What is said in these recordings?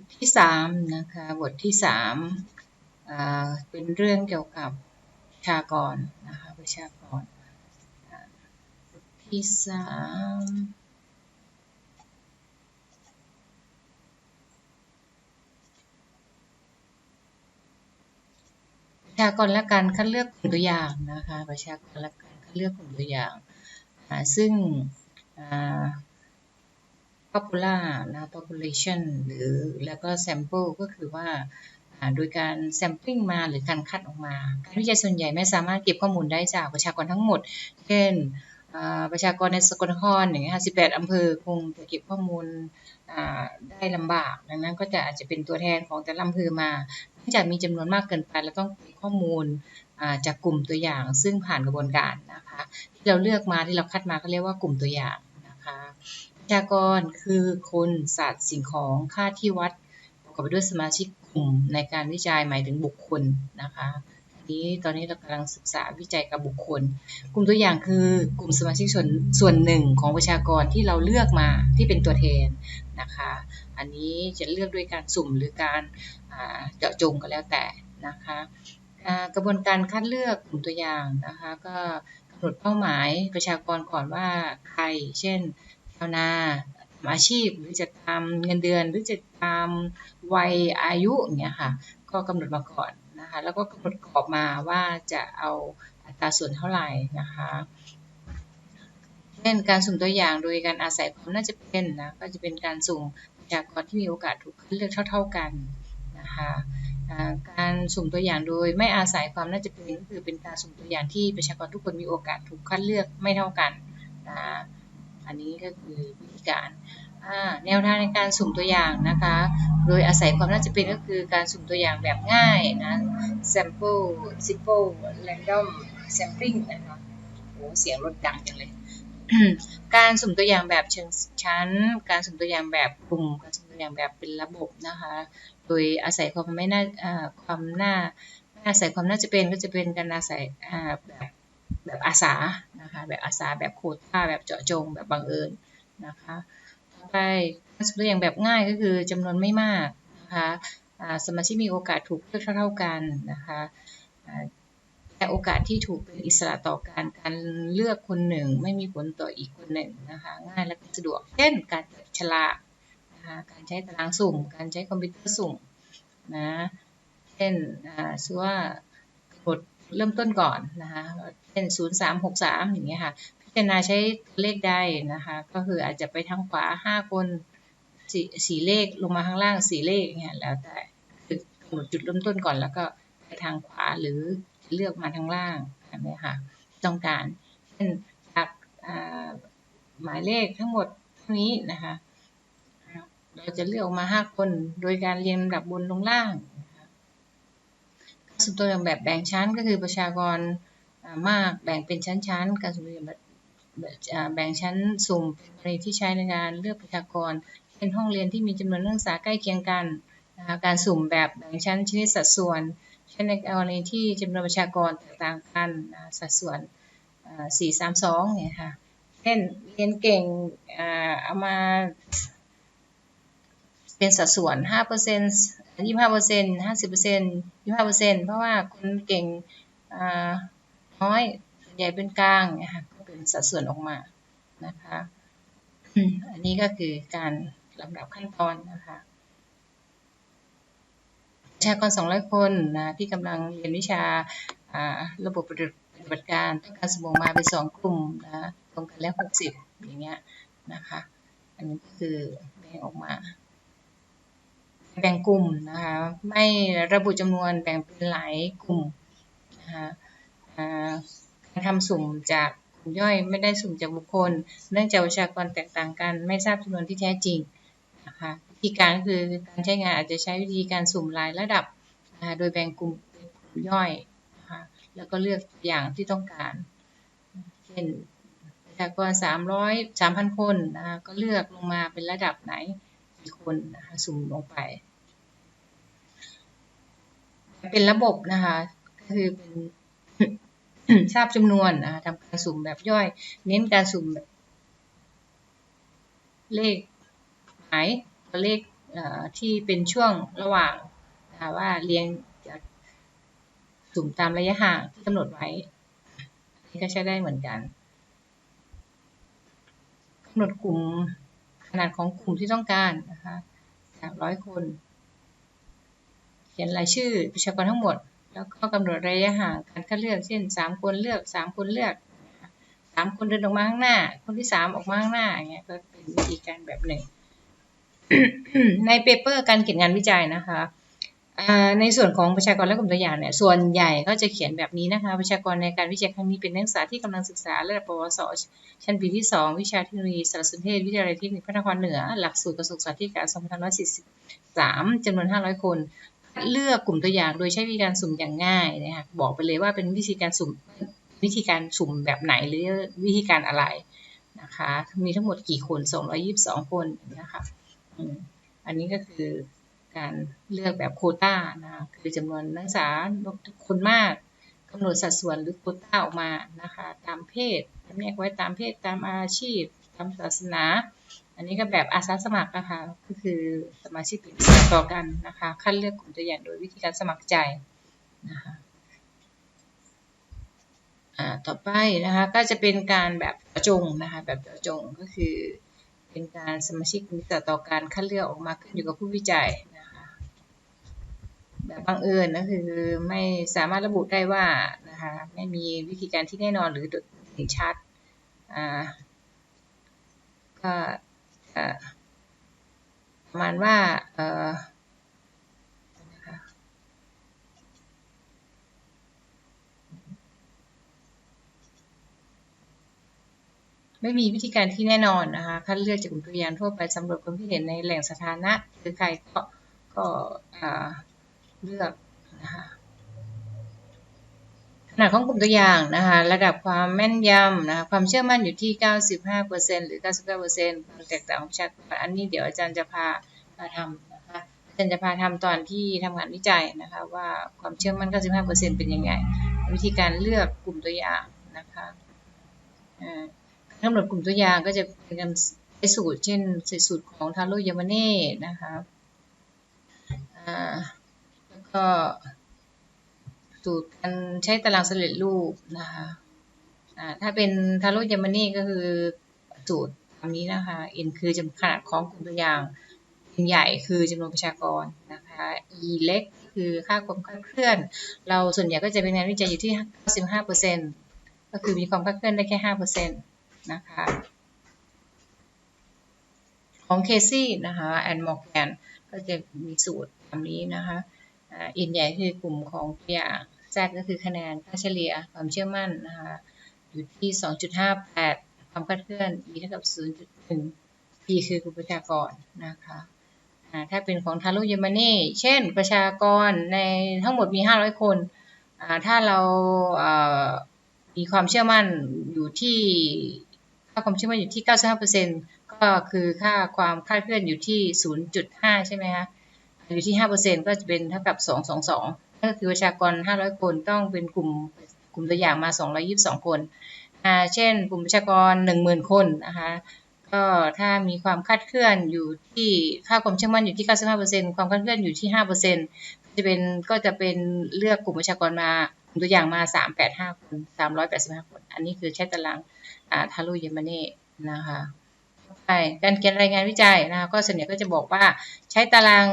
ทที่สามนะคะบทที่สามอ่าเป็นเรื่องเกี่ยวกับประชากรนะคะประชากรบทที่สามประชากรและการคัดเลือกกลุ่มตัวอย่างนะคะประชากรและการคัดเลือกกลุ่มตัวอย่างอ่าซึ่ง popular นะ population หรือแล้วก็ sample ก็คือว่าโดยการ sampling มาหรือการคัดออกมา การวิจัยส่วนใหญ่ไม่สามารถเก็บข้อมูลได้จากประชากรทั้งหมด เช่นประชากรในสกลนครอย่างเงี้ย18อำเภอคงจะเก็บข้อมูลได้ลำบากดังนั้นก็จะอาจจะเป็นตัวแทนของแต่ละอำเภอมาเนื่องจากมีจำนวนมากเกินไปเราต้องเก็บข้อมูลจากกลุ่มตัวอย่าง ซึ่งผ่านกระบวนการนะคะที่เราเลือกมาที่เราคัดมาเขาเรียกว่ากลุ่มตัวอย่างนะคะ ประชากรคือคนสัตว์สิ่งของค่าที่วัดประกอบไปด้วยสมาชิกกลุ่มในการวิจัยหมายถึงบุคคลนะคะทีนี้ตอนนี้เรากำลังศึกษาวิจัยกับบุคคล กลุ่มตัวอย่างคือกลุ่มสมาชิกส่วนส่วนหนึ่งของประชากรที่เราเลือกมาที่เป็นตัวแทนนะคะ อันนี้จะเลือกด้วยการสุ่มหรือการเจาะจงก็แล้วแต่นะคะกระบวนการคัดเลือกกลุ่มตัวอย่างนะคะ ก็กำหนดเป้าหมายประชากรก่อนว่าใคร เช่นาวนาทำอาชีพหรือจะทำเงินเดือนหรือจะตามวัยอายุอย่างเงี้ยค่ะ ก็กำหนดมาก่อนนะคะ แล้วก็กำหนดกรอบมาว่าจะเอาอัตราส่วนเท่าไหร่นะคะเช่นการสุ่มตัวอย่างโดยการอาศัยความน่าจะเป็นนะก็จะเป็นการสุ่มประชากรที่มีโอกาสถูกคัดเลือกเท่า ๆกันนะคะการสุ่มตัวอย่างโดยไม่อาศัยความน่าจะเป็นก็คือเป็นการสุ่มตัวอย่างที่ประชากรทุกคนมีโอกาสถูกคัดเลือกไม่เท่ากันนะ อันนี้ก็คือวิธีการแนวทางในการสุ่มตัวอย่างนะคะ โดยอาศัยความน่าจะเป็นก็คือการสุ่มตัวอย่างแบบง่ายนะ sample simple random sampling นะคะโอ้เสียงรถดังจังเลย การสุ่มตัวอย่างแบบเชิงชั้น การสุ่มตัวอย่างแบบกลุ่ม การสุ่มตัวอย่างแบบเป็นระบบนะคะ โดยอาศัยความไม่น่าความน่าอาศัยความน่าจะเป็นก็จะเป็นการอาศัยแบบแบบอาสา นะคะ แบบอาสาแบบโคต้าแบบเจาะจงแบบบังเอิญนะคะต่อไปการสุ่มตัวอย่างแบบง่ายก็คือจำนวนไม่มากนะคะสมาชิกมีโอกาสถูกเลือกเท่าๆกันนะคะแต่โอกาสที่ถูกเป็นอิสระต่อการการเลือกคนหนึ่ง ไม่มีผลต่ออีกคนหนึ่งนะคะง่ายและสะดวกเช่น การจับฉลากนะคะการใช้ตารางสุ่ม การใช้คอมพิวเตอร์สุ่มนะเช่นสมมติว่ากด เริ่มต้นก่อนนะคะเป็นศูนย์สามหกสามอย่างเงี้ยค่ะ พิจารณาใช้เลขได้นะคะ ก็คืออาจจะไปทางขวาห้าคนสี่สี่เลขลงมาข้างล่างสีเลขเงี้ยแล้วแต่กำหนดจุดเริ่มต้นก่อนแล้วก็ไปทางขวาหรือเลือกมาทางล่างอันนี้ค่ะ ต้องการเช่นจากหมายเลขทั้งหมดเท่านี้นะคะ เราจะเลือกออกมาห้าคนโดยการเรียงลำดับบนลงล่าง สุ่มตัวอย่างแบบแบ่งชั้นก็คือประชากรมากแบ่งเป็นชั้นๆ การสุ่มตัวอย่างแบบแบ่งชั้นสุ่มเป็นกรณีที่ใช้ในการเลือกประชากรเป็นห้องเรียนที่มีจำนวนนักศึกษาใกล้เคียงกันนะคะการสุ่มแบบแบ่งชั้นชนิดสัดส่วนเช่นในกรณีที่จำนวนประชากรแตกต่างกันสัดส่วน 4 3 2 เนี่ยค่ะเช่นเรียนเก่งเอามาเป็นสัดส่วน 5% ยี่ห้าเปอร์เซ็นต์ห้าสิบเปอร์เซ็นต์ยี่ห้าเปอร์เซ็นต์เพราะว่าคนเก่งน้อยส่วนใหญ่เป็นกลางนี่ยค่ะก็เป็นสัดส่วนออกมานะคะอันนี้ก็คือการลำดับขั้นตอนนะคะประชากรสองร้อยคนนะที่กำลังเรียนวิชาระบบปฏิบัติการต้องการสมองมาเป็นสองกลุ่มนะตรงกันแล้วหกสิบอย่างเงี้ยนะคะ อันนี้ก็คือแบ่งออกมา แบ่งกลุ่มนะคะไม่ระบุจำนวนแบ่งเป็นหลายกลุ่มนะคะการทำสุ่มจากกลุ่มย่อยไม่ได้สุ่มจากบุคคล เนื่องจากประชากรแตกต่างกัน ไม่ทราบจำนวนที่แท้จริงนะคะวิธีการคือการใช้งานอาจจะใช้วิธีการสุ่มรายระดับนะคะโดยแบ่งกลุ่มเป็นกลุ่มย่อยนะคะแล้วก็เลือกอย่างที่ต้องการเช่นประชากร300 3,000 คนนะคะก็เลือกลงมาเป็นระดับไหน กี่คนนะคะสุ่มลงไป เป็นระบบนะคะคือเป็นทราบจำนวนนะคะทำการสุ่มแบบย่อย เน้นการสุ่มแบบ เลขหมายตัวเลขที่เป็นช่วงระหว่างนะคะว่าเรียงจากสุ่มตามระยะห่างที่กำหนดไว้นนี่ก็ใช้ได้เหมือนกันกำหนดกลุ่ม ขนาดของกลุ่มที่ต้องการนะคะจากร้อยคน เขียนรายชื่อประชากรทั้งหมด แล้วก็กำหนดระยะห่างการคัดเลือก เช่นสามคนเลือกสามคนเลือกสามคนเดินออกมาข้างหน้า คนที่สามออกมาข้างหน้าอย่างเงี้ยก็เป็นวิธีการแบบหนึ่ง ในเปเปอร์การเขียนงานวิจัยนะคะ ในส่วนของประชากรและกลุ่มตัวอย่างเนี่ยส่วนใหญ่ก็จะเขียนแบบนี้นะคะประชากรในการวิจัยครั้งนี้เป็นนักศึกษาที่กำลังศึกษาระดับปวส ชั้นปีที่ 2 วิชาเทคโนโลยีสารสนเทศวิทยาลัยเทคนิคพระนครเหนือ หลักสูตรกระทรวงสาธารณสุข2543จำนวน 500 คนคัดเลือกกลุ่มตัวอย่างโดยใช้วิธีการสุ่มอย่างง่ายนะคะบอกไปเลยว่าเป็นวิธีการสุ่มวิธีการสุ่มแบบไหนหรือวิธีการอะไรนะคะมีทั้งหมดกี่คน 222 คนนะคะอันนี้ก็คือ การเลือกแบบโคต้านะคะคือจำนวนนักศึกษาคนมากกำหนดสัดส่วนหรือโคต้าออกมานะคะตามเพศแยกไว้ตามเพศตามอาชีพ ตามศาสนา อันนี้ก็แบบอาสาสมัครนะคะก็คือสมาชิกเป็นต่อกันนะคะคัดเลือกกลุ่มตัวอย่างโดยวิธีการสมัครใจนะคะต่อไปนะคะก็จะเป็นการแบบเจาะจงนะคะแบบเจาะจงก็คือเป็นการสมาชิกมีต่อต่อการคัดเลือกออกมาขึ้นอยู่กับผู้วิจัย แบบบังเอิญก็คือไม่สามารถระบุได้ว่านะคะไม่มีวิธีการที่แน่นอนหรือเห็นชัดอ่าก็ประมาณว่าเอ่อไม่มีวิธีการที่แน่นอนนะคะ คัดเลือกจากกลุ่มตัวอย่างทั่วไปสำรวจความคิดเห็นในแหล่งสาธารณะคือใครก็ก็อ่า เลือกนะคะขนาดของกลุ่มตัวอย่างนะคะระดับความแม่นยำนะคะความเชื่อมั่นอยู่ที่ 95%หรือ 99%แตกต่างของชากรอันนี้เดี๋ยวอาจารย์จะพามาทำนะคะอาจารย์จะพาทำตอนที่ทำงานวิจัยนะคะว่าความเชื่อมั่น 95%เป็นยังไง วิธีการเลือกกลุ่มตัวอย่างนะคะกำหนดกลุ่มตัวอย่างก็จะเป็นการใช้สูตรเช่นใช้สูตรของทาโร่ยามาเน่นะคะแล้ว ก็สูตรการใช้ตารางสำเร็จรูปนะคะถ้าเป็นทาโร่ยามานี่ก็คือสูตรตามนี้นะคะ n คือจำขนาดของกลุ่มตัวอย่าง n ใหญ่คือจำนวนประชากรนะคะ e เล็กคือค่าความคลาดเคลื่อน เราส่วนใหญ่ก็จะเป็นงานวิจัยอยู่ที่ 95%ก็คือมีความคลาดเคลื่อนได้แค่ 5%นะคะของเคซี่นะคะแอนมอร์แกนก็จะมีสูตรตามนี้นะคะ อินใหญ่คือกลุ่มของตัวอย่าง Z ก็คือคะแนนค่าเฉลี่ยความเชื่อมั่นนะคะอยู่ที่ 2.58 ความคลาดเคลื่อน E เท่ากับ 0.1 P คือกลุ่มประชากรนะคะถ้าเป็นของทารุเยมานีเช่นประชากรในทั้งหมดมี 500 คน ถ้าเรามีความเชื่อมั่นอยู่ที่ค่าความเชื่อมั่นอยู่ที่ 95%ก็คือค่าความคลาดเคลื่อนอยู่ที่ 0.5 ใช่ไหมคะ อยู่ที่ 5%ก็จะเป็นเท่ากับ 222 ก็คือประชากร 500 คนต้องเป็นกลุ่มกลุ่มตัวอย่างมา 222 คนเช่น กลุ่มประชากร 10,000 คนนะคะก็ถ้ามีความคาดเคลื่อนอยู่ที่ค่าความเชื่อมั่นอยู่ที่ 95%ความคาดเคลื่อนอยู่ที่ 5%จะเป็นก็จะเป็นเลือกกลุ่มประชากรมากลุ่มตัวอย่างมา 385 คน 385 คน อันนี้คือใช้ตารางทารุเยมาเน่นะคะ การเขียนรายงานวิจัยนะคะก็ส่วนใหญ่ก็จะบอกว่าใช้ตาราง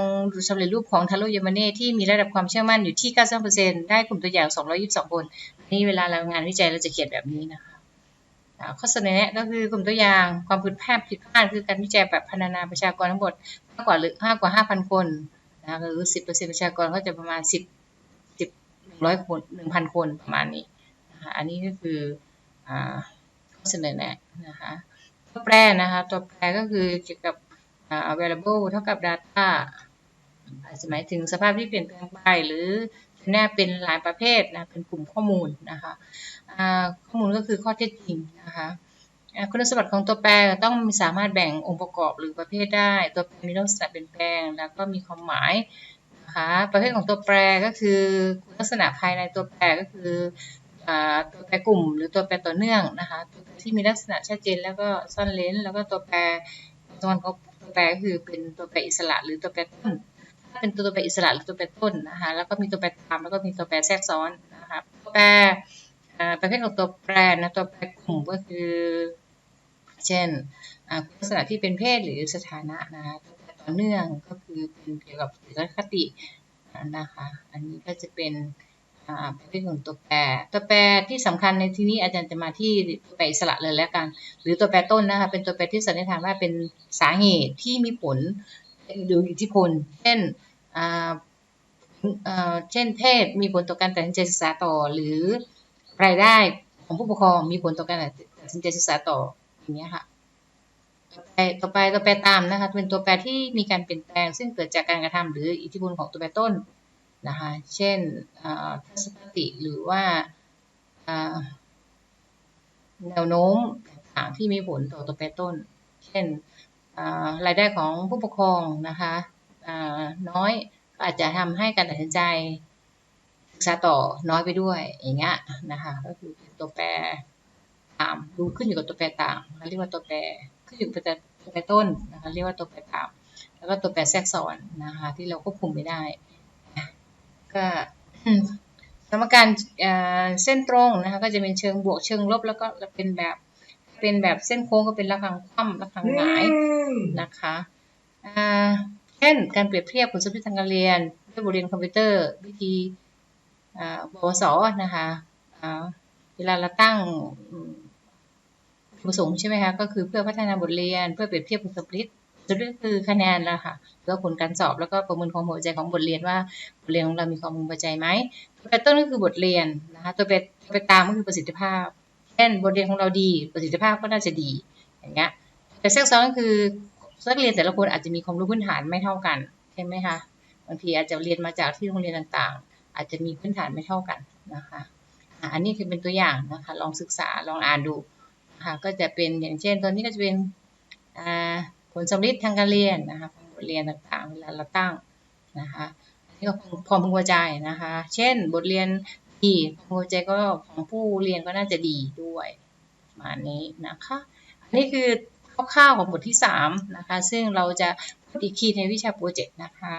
สำเร็จรูปของทารุเยมาเน่ที่มีระดับความเชื่อมั่นอยู่ที่90%ได้กลุ่มตัวอย่าง 222 คนนี่เวลารายงานวิจัยเราจะเขียนแบบนี้นะคะข้อเสนอแนะก็คือกลุ่มตัวอย่างความผิดพลาดผิดพลาดคือการวิจัยแบบพัฒนาประชากรทั้งหมดมากกว่าหรือมากกว่า 5,000 คนนะหรือ 10%ประชากรก็จะประมาณ 10 10 100 คน 1,000 คนประมาณนี้นะคะอันนี้ก็คือข้อเสนอแนะนะคะ ตัวแปรนะคะตัวแปรก็คือเกี่ยวกับ available เท่ากับ data อาจจะหมายถึงสภาพที่เปลี่ยนแปลงไปหรือแน่เป็นหลายประเภทนะเป็นกลุ่มข้อมูลนะคะข้อมูลก็คือข้อเท็จจริงนะคะคุณสมบัติของตัวแปรต้องสามารถแบ่งองค์ประกอบหรือประเภทได้ ตัวแปรมีลักษณะเปลี่ยนแปลงแล้วก็มีความหมายนะคะประเภทของตัวแปรก็คือลักษณะภายในตัวแปรก็คือ ตัวแปรกลุ่ม หรือตัวแปรต่อเนื่องนะคะตัวที่มีลักษณะชัดเจนแล้วก็ซ่อนเลนแล้วก็ตัวแปรตัวของตัวตัวแปรคือเป็นตัวแปรอิสระหรือตัวแปรต้น ถ้าเป็นตัวแปรอิสระหรือตัวแปรต้นนะคะแล้วก็มีตัวแปรตามแล้วก็มีตัวแปรแทรกซ้อนนะคะตัวแปรประเภทของตัวแปรนะตัวแปรกลุ่มก็คือ เช่นลักษณะที่เป็นเพศหรือสถานะนะคะตัวแปรต่อเนื่องก็คือเป็นเกี่ยวกับทัศนคตินะคะ อันนี้ก็จะเป็น ประเภทของตัวแปร ตัวแปรที่สำคัญในที่นี้อาจารย์จะมาที่ตัวแปรอิสระเลยแล้วกัน หรือตัวแปรต้นนะคะเป็นตัวแปรที่สันนิษฐานว่าเป็นสาเหตุที่มีผลหรืออิทธิพล เช่นอ่าเอ่อเช่นเพศมีผลต่อการตัดสินใจศึกษาต่อ หรือรายได้ของผู้ปกครองมีผลต่อการตัดสินใจศึกษาต่ออย่างเงี้ยค่ะต่อไปต่อไปตัวแปรตามนะคะเป็นตัวแปรที่มีการเปลี่ยนแปลง ซึ่งเกิดจากการกระทำหรืออิทธิพลของตัวแปรต้น นะคะ เช่นทัศนคติหรือว่าแนวโน้มต่างๆที่มีผลต่อตัวแปรต้น เช่นรายได้ของผู้ปกครองนะคะน้อยก็อาจจะทำให้การตัดสินใจศึกษาต่อน้อยไปด้วยอย่างเงี้ยนะคะก็คือตัวแปรตามดูขึ้นอยู่กับตัวแปรตามเราเรียกว่าตัวแปรขึ้นอยู่กับตัวแปรต้นนะคะเรียกว่าตัวแปรตาม แล้วก็ตัวแปรแทรกซ้อนนะคะที่เราควบคุมไม่ได้ ก็สมการเอ่อเส้นตรงนะคะก็จะเป็นเชิงบวกเชิงลบแล้วก็เป็นแบบเป็นแบบเส้นโค้งก็เป็นระฆังคว่ำระฆังหงายนะคะอ่าเช่นการเปรียบเทียบผลสมมติทางการเรียนด้วยบทเรียนคอมพิวเตอร์วิธีอ่าบวสนะคะอ่าเวลาเราตั้งอืมวัตถุประสงค์ใช่ไหมคะก็คือเพื่อพัฒนาบทเรียน เพื่อเปรียบเทียบผลสมม ติจะเรียกคือคะแนนแล้วค่ะแล้วผลการสอบแล้วก็ประเมินความพอใจของบทเรียนว่าบทเรียนของเรามีความพึงพอใจไหมตัวแปรต้นก็คือบทเรียนนะคะตัวแปรตัวแปรตามก็คือประสิทธิภาพเช่นบทเรียนของเราดีประสิทธิภาพก็น่าจะดีอย่างเงี้ยแต่แทรกซ้อนก็คือนักเรียนแต่ละคนอาจจะมีความรู้พื้นฐานไม่เท่ากันใช่ไหมคะบางทีอาจจะเรียนมาจากที่โรงเรียนต่างๆ อาจจะมีพื้นฐานไม่เท่ากันนะคะอันนี้คือเป็นตัวอย่างนะคะลองศึกษาลองอ่านดูนะคะก็จะเป็นอย่างเช่นตัวนี้ก็จะเป็นอ่า ผลสำลิทางการเรียนนะคะของบทเรียนต่างๆเวลาเราตั้งนะคะนี่ก็ความพึงพอใจนะคะ เช่น บทเรียนดีความพึงพอใจก็ของผู้เรียนก็น่าจะดีด้วยมานี้นะคะอันนี้คือคร่าวๆของบทที่3นะคะซึ่งเราจะพูดอีกทีในวิชาโปรเจกต์นะคะ